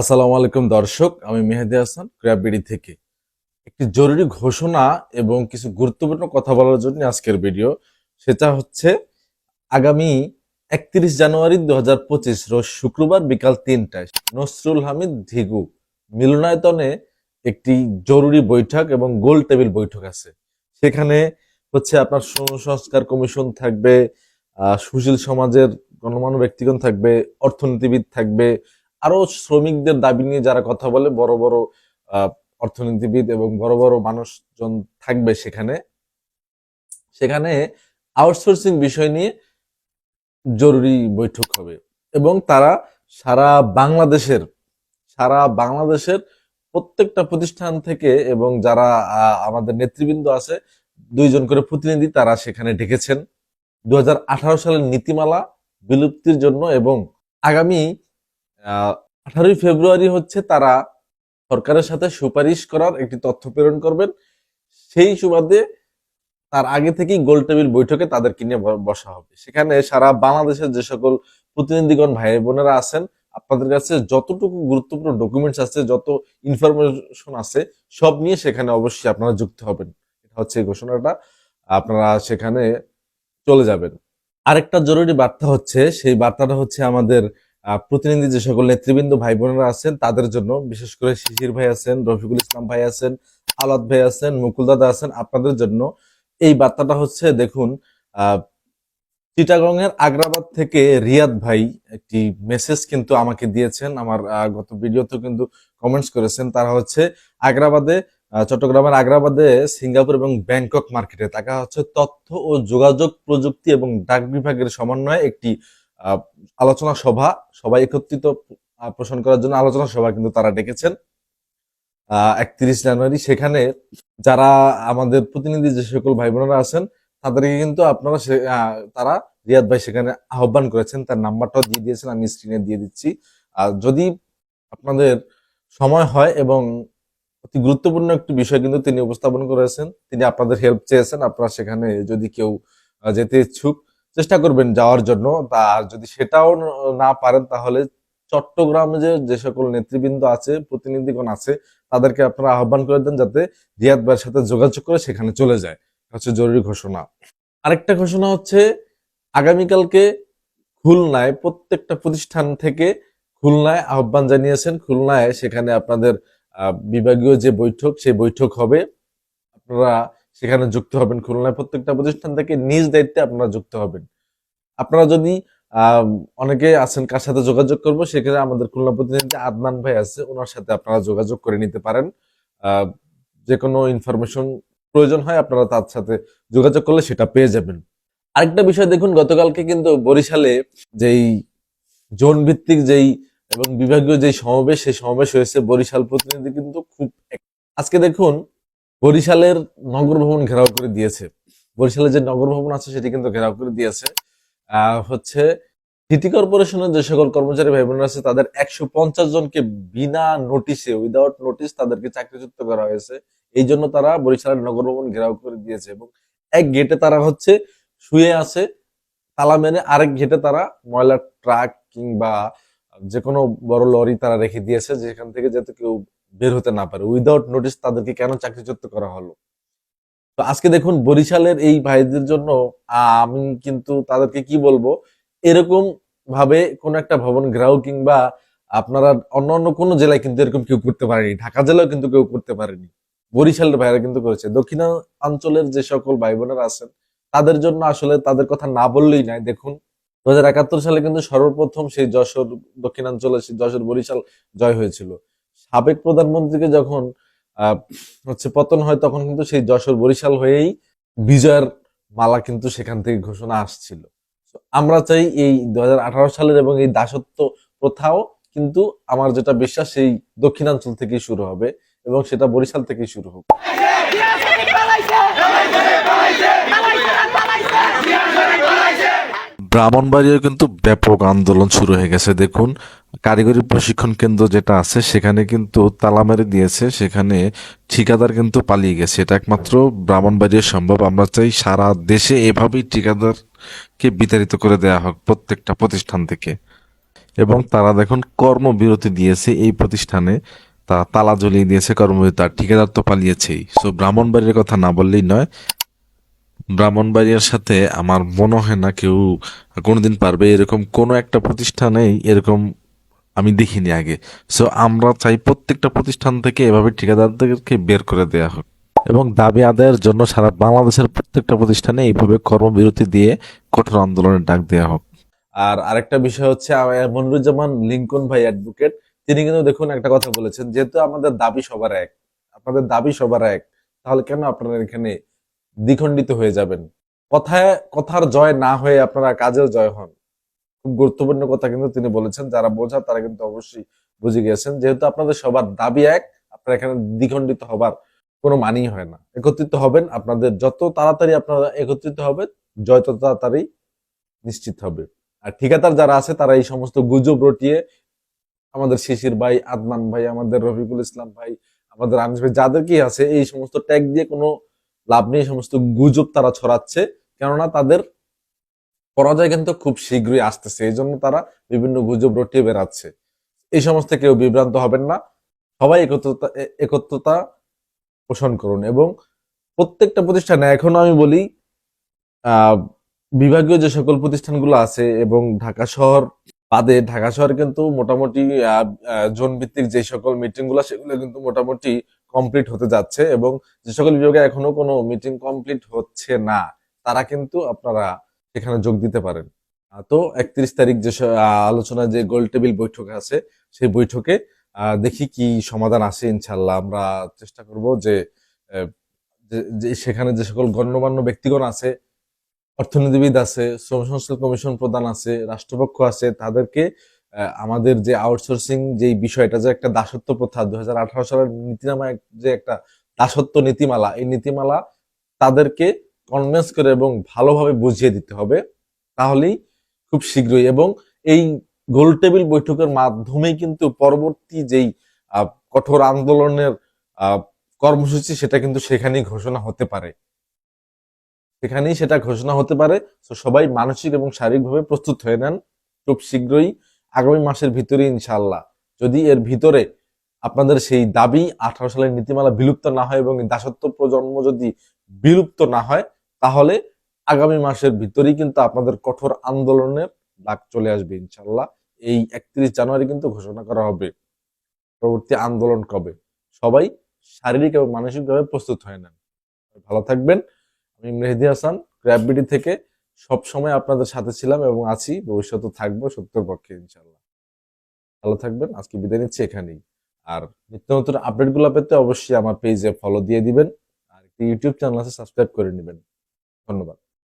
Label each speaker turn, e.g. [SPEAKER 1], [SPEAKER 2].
[SPEAKER 1] আসসালামু আলাইকুম দর্শক, আমি মেহেদি হাসান ক্র্যাববিডি থেকে। একটি জরুরি ঘোষণা এবং কিছু গুরুত্বপূর্ণ কথা বলার জন্য আজকের ভিডিও, সেটা হচ্ছে আগামী একত্রিশ জানুয়ারি দু হাজার পঁচিশ রোজ শুক্রবার বিকাল তিনটায় নসরুল হামিদ ধিগু মিলনায়তনে একটি জরুরি বৈঠক এবং গোল টেবিল বৈঠক আছে। সেখানে হচ্ছে আপনার সংস্কার কমিশন থাকবে সুশীল সমাজের গণমান্য ব্যক্তিগণ থাকবে, অর্থনীতিবিদ থাকবে আরও শ্রমিকদের দাবি নিয়ে যারা কথা বলে, বড় বড় অর্থনীতিবিদ এবং বড় বড় মানুষজন থাকবে সেখানে। সেখানে আউটসোর্সিং বিষয় নিয়ে জরুরি বৈঠক হবে এবং তারা সারা বাংলাদেশের সারা বাংলাদেশের প্রত্যেকটা প্রতিষ্ঠান থেকে এবং যারা আমাদের নেতৃবৃন্দ আছে, দুইজন করে প্রতিনিধি তারা সেখানে ডেকেছেন। দু হাজার আঠারো সালের নীতিমালা বিলুপ্তির জন্য এবং আগামী আঠারোই ফেব্রুয়ারি হচ্ছে তারা সরকারের সাথে সুপারিশ করার একটি তথ্য প্রেরণ করবেন। সেই সুবাদে তার আগে থেকেই গোল টেবিল বৈঠকে তাদেরকে নিয়ে বসা হবে। সেখানে সারা বাংলাদেশের যে সকল প্রতিনিধিগণ, ভাই বোনেরা আছেন, আপনাদের কাছে যতটুকু গুরুত্বপূর্ণ ডকুমেন্টস আছে, যত ইনফরমেশন আছে, সব নিয়ে সেখানে অবশ্যই আপনারা যুক্ত হবেন। এটা হচ্ছে এই ঘোষণাটা। আপনারা সেখানে চলে যাবেন। আরেকটা জরুরি বার্তা হচ্ছে, সেই বার্তাটা হচ্ছে আমাদের প্রতিনিধি যে সকল নেতৃবৃন্দ ভাই বোনেরা আছেন, তাদের জন্য বিশেষ করে শিশির ভাই আছেন, রফিকুল ইসলাম ভাই আছেন আলাদ ভাই আছেন, মুকুল দাদা আছেন, আপনাদের জন্য এই বার্তাটা হচ্ছে, দেখুন চিটাগং আগ্রাবাদ থেকে রিয়াদ ভাই একটি মেসেজ কিন্তু আমাকে দিয়েছেন, আমার গত ভিডিওতে কিন্তু কমেন্টস করেছেন। তারা হচ্ছে আগ্রাবাদে চট্টগ্রামের আগ্রাবাদে সিঙ্গাপুর এবং ব্যাংকক মার্কেটে তাকা হচ্ছে তথ্য ও যোগাযোগ প্রযুক্তি এবং ডাক বিভাগের সমন্বয়ে একটি আলোচনা সভা, সবাই একত্রিত পোষণ করার জন্য আলোচনা সভা কিন্তু তারা ডেকেছেন। একত্রিশ জানুয়ারি, সেখানে যারা আমাদের প্রতিনিধি যে সকল ভাই বোনেরা আছেন, তাদেরকে কিন্তু আপনারা তারা রিয়াদ ভাই সেখানে আহ্বান করেছেন, তার নাম্বারটাও দিয়ে দিয়েছেন, আমি স্ক্রিনে দিয়ে দিচ্ছি। আর যদি আপনাদের সময় হয় এবং অতি গুরুত্বপূর্ণ একটি বিষয় কিন্তু তিনি উপস্থাপন করেছেন, তিনি আপনাদের হেল্প চেয়েছেন, আপনারা সেখানে যদি কেউ যেতে ইচ্ছুক চেষ্টা করবেন যাওয়ার জন্য। আর যদি সেটাও না পারেন তাহলে চট্টগ্রামে যে যে সকল নেতৃবৃন্দ আছে, প্রতিনিধিগণ আছে, তাদেরকে আপনারা আহ্বান করে দেন যাতে রিয়াদ ভাইয়ের সাথে যোগাযোগ করে সেখানে চলে যায়। হচ্ছে জরুরি ঘোষণা। আরেকটা ঘোষণা হচ্ছে, আগামীকালকে খুলনায়, প্রত্যেকটা প্রতিষ্ঠান থেকে খুলনায় আহ্বান জানিয়েছেন। খুলনায় সেখানে আপনাদের বিভাগীয় যে বৈঠক, সেই বৈঠক হবে। আপনারা সেখানে যুক্ত হবেন। খুলনায় প্রত্যেকটা প্রতিষ্ঠান থেকে নিজ দায়িত্বে আপনারা যুক্ত হবেন। আপনারা যদি অনেকে আছেন কার সাথে যোগাযোগ করব সেখানে আমাদের খুলনা প্রতিনিধি আদনান ভাই আছে ওনার সাথে আপনারা যোগাযোগ করে নিতে পারেন। যে কোনো ইনফরমেশন প্রয়োজন হয় আপনারা তার সাথে যোগাযোগ করলে সেটা পেয়ে যাবেন। আরেকটা বিষয় দেখুন, গতকালকে কিন্তু বরিশালে যেই জোন ভিত্তিক যেই এবং বিভাগীয় যেই সমাবেশ, সেই সমাবেশ হয়েছে, বরিশাল প্রতিনিধি কিন্তু খুব আজকে দেখুন বরিশালের নগর ভবন ঘেরাও করে দিয়েছে। বরিশালের যে নগর ভবন আছে, সেটি কিন্তু ঘেরাও করে দিয়েছে। হচ্ছে সিটি কর্পোরেশনের যে সকল কর্মচারী ভাই বোনেরা আছে, তাদের একশো পঞ্চাশ জনকে বিনা নোটিশে উইদাউট নোটিশ তাদেরকে চাকরিচ্যুত করা হয়েছে। এই জন্য তারা বরিশালের নগর ভবন ঘেরাও করে দিয়েছে এবং এক গেটে তারা হচ্ছে শুয়ে আছে, তালা মেরে আরেক গেটে তারা ময়লার ট্রাক কিংবা যে কোনো বড় লরি তারা রেখে দিয়েছে, যেখান থেকে যাতে কেউ বের হতে না পারে। উইদাউট নোটিশ তাদেরকে কেন চাকরিচ্যুত করা হলো? তো আজকে দেখুন, বরিশালের এই ভাইদের জন্য আমি কিন্তু তাদেরকে কি বলব, এরকম ভাবে কোন একটা ভবন ঘেরাও কিংবা আপনারা অন্য অন্য কোনো জেলায় কিন্তু এরকম কেউ করতে পারেনি। ঢাকা জেলায় কিন্তু কেউ করতে পারেনি। বরিশালের ভাইরা কিন্তু করেছে। দক্ষিণাঞ্চলের যে সকল ভাই বোনেরা আছেন, তাদের জন্য আসলে তাদের কথা না বললেই নাই। দেখুন দু হাজার একাত্তর সালে কিন্তু সর্বপ্রথম সেই যশোর দক্ষিণাঞ্চলে সেই যশোর বরিশাল জয় হয়েছিল। সাবেক প্রধানমন্ত্রীকে যখন হচ্ছে পতন হয় তখন কিন্তু সেই যশোর বরিশাল হয়েই বিজয়ের মালা কিন্তু সেখান থেকে ঘোষণা আসছিল। আমরা চাই এই দু হাজার আঠারো সালের এবং এই দাসত্ব প্রথাও কিন্তু আমার যেটা বিশ্বাস সেই দক্ষিণাঞ্চল থেকেই শুরু হবে এবং সেটা বরিশাল থেকেই শুরু হবে
[SPEAKER 2] ব্রাহ্মণবাড়িয়ায় কিন্তু ব্যাপক আন্দোলন শুরু হয়ে গেছে, দেখুন। কারিগরি প্রশিক্ষণ কেন্দ্র যেটা আছে, সেখানে কিন্তু তালা মেরে দিয়েছে, সেখানে ঠিকাদার কিন্তু পালিয়ে গেছে। এটা একমাত্র ব্রাহ্মণবাড়িয়া সম্ভব। আমরা চাই সারা দেশে এভাবেই ঠিকাদারকে বিতাড়িত করে দেয়া হোক প্রত্যেকটা প্রতিষ্ঠান থেকে। এবং তারা দেখুন কর্মবিরতি দিয়েছে এই প্রতিষ্ঠানে। তারা তালা জ্বলিয়ে দিয়েছে কর্মবিরতি। আর ঠিকাদার তো পালিয়েছেই। সো ব্রাহ্মণবাড়ির কথা না বললেই নয়। ব্রাহ্মণবাড়িয়ার সাথে আমার মনে হয় না কেউ কোনোদিন পারবে। এরকম কোনো একটা প্রতিষ্ঠানেই এরকম আমি দেখিনি আগে। সো আমরা চাই প্রত্যেকটা প্রতিষ্ঠান থেকে এভাবে ঠিকাদারদেরকে বের করে দেওয়া হোক। এবং দাবি আদায়ের জন্য সারা বাংলাদেশের প্রত্যেকটা প্রতিষ্ঠানে এইভাবে কর্মবিরতি দিয়ে কঠোর আন্দোলনের ডাক দেওয়া হোক।
[SPEAKER 1] আর আরেকটা বিষয় হচ্ছে, মনিরুজ্জামান লিঙ্কন ভাই অ্যাডভোকেট তিনি কিন্তু দেখুন একটা কথা বলেছেন, যেহেতু আমাদের দাবি সবার এক, আপনাদের দাবি সবার এক, তাহলে কেন আপনারা এখানে দ্বিখণ্ডিত হয়ে যাবেন? কথায় কথার জয় না হয়ে আপনারা কাজেও জয় হন। খুব গুরুত্বপূর্ণ কথা কিন্তু তিনি বলেছেন, যারা বোঝা তারা কিন্তু অবশ্যই বুঝে গিয়েছেন। যেহেতু আপনাদের সবার দাবি এক, আপনারা এখানে দ্বিখণ্ডিত হবার কোনো মানেই হয় না। একত্রিত হবেন আপনাদের, যত তাড়াতাড়ি আপনারা একত্রিত হবে জয় তত তাড়াতাড়ি নিশ্চিত হবে। আর ঠিকাদার যারা আছে, তারা এই সমস্ত গুজব রটিয়ে আমাদের শিশির ভাই, আদনান ভাই, আমাদের রফিকুল ইসলাম ভাই, আমাদের আনিস ভাই যাদের কি আছে, এই সমস্ত ট্যাগ দিয়ে কোনো লাভ নেই সমস্ত গুজব তারা ছড়াচ্ছে। কেননা তাদের পরাজয় কিন্তু খুব শীঘ্রই আসতেছে। এই জন্য তারা বিভিন্ন গুজব রটিয়ে বেড়াচ্ছে। এই সমস্ত কেউ বিভ্রান্ত হবেন না। সবাই একত্রতা একত্রতা পোষণ করুন এবং প্রত্যেকটা প্রতিষ্ঠানে, এখনও আমি বলি বিভাগীয় যে সকল প্রতিষ্ঠানগুলো আছে এবং ঢাকা শহর বাদে, ঢাকা শহর কিন্তু মোটামুটি জোন ভিত্তিক যে সকল মিটিংগুলো সেগুলো কিন্তু মোটামুটি কমপ্লিট হতে যাচ্ছে এবং যে সকল বিভাগে এখনও কোনো মিটিং কমপ্লিট হচ্ছে না। তারা কিন্তু আপনারা সেখানে যোগ দিতে পারেন। তো একত্রিশ তারিখ যে আলোচনা যে গোল টেবিল বৈঠক আছে, সেই বৈঠকে দেখি কি সমাধান আসে ইনশাল্লাহ আমরা চেষ্টা করব যে সেখানে যে সকল গণ্যমান্য ব্যক্তিগণ আছে, অর্থনীতিবিদ আছে, শ্রম সংস্কার কমিশন প্রধান আছে, রাষ্ট্রপক্ষ আছে, তাদেরকে আমাদের যে আউটসোর্সিং যে বিষয়টা, যে একটা দাসত্ব প্রথা দু হাজার আঠারো সালের নীতিনামা যে একটা দাসত্ব নীতিমালা, এই নীতিমালা তাদেরকে কনভিন্স করে এবং ভালোভাবে বুঝিয়ে দিতে হবে, তাহলেই খুব শীঘ্রই। এবং এই গোল টেবিল বৈঠকের মাধ্যমেই কিন্তু পরবর্তী যেই কঠোর আন্দোলনের কর্মসূচি, সেটা কিন্তু সেখানেই ঘোষণা হতে পারে। সেখানেই সেটা ঘোষণা হতে পারে। তো সবাই মানসিক এবং শারীরিকভাবে প্রস্তুত হয়ে নেন। খুব শীঘ্রই আগামী মাসের ভিতরে ইনশাল্লাহ যদি এর ভিতরে আপনাদের সেই দাবি আঠারো সালের নীতিমালা বিলুপ্ত না হয় এবং দাসত্ব প্রজন্ম যদি বিলুপ্ত না হয় তাহলে আগামী মাসের ভিতরেই কিন্তু আপনাদের কঠোর আন্দোলনের ডাক চলে আসবে ইনশাল্লাহ এই একত্রিশ জানুয়ারি কিন্তু ঘোষণা করা হবে। পরবর্তী আন্দোলন কবে? সবাই শারীরিক এবং মানসিকভাবে প্রস্তুত হয়ে নেন। ভালো থাকবেন। আমি মেহেদি হাসান গ্র্যাভিটি থেকে সব সময় আপনাদের সাথে ছিলাম এবং আছি। ভবিষ্যতে থাকব সত্যের পক্ষে ইনশাল্লাহ ভালো থাকবেন। আজকে বিদায় নিচ্ছি এখানেই। আর নিত্য নতুন আপডেটগুলো পেতে অবশ্যই আমার পেজে ফলো দিয়ে দিবেন। আর একটি ইউটিউব চ্যানেল আছে সাবস্ক্রাইব করে নেবেন। ধন্যবাদ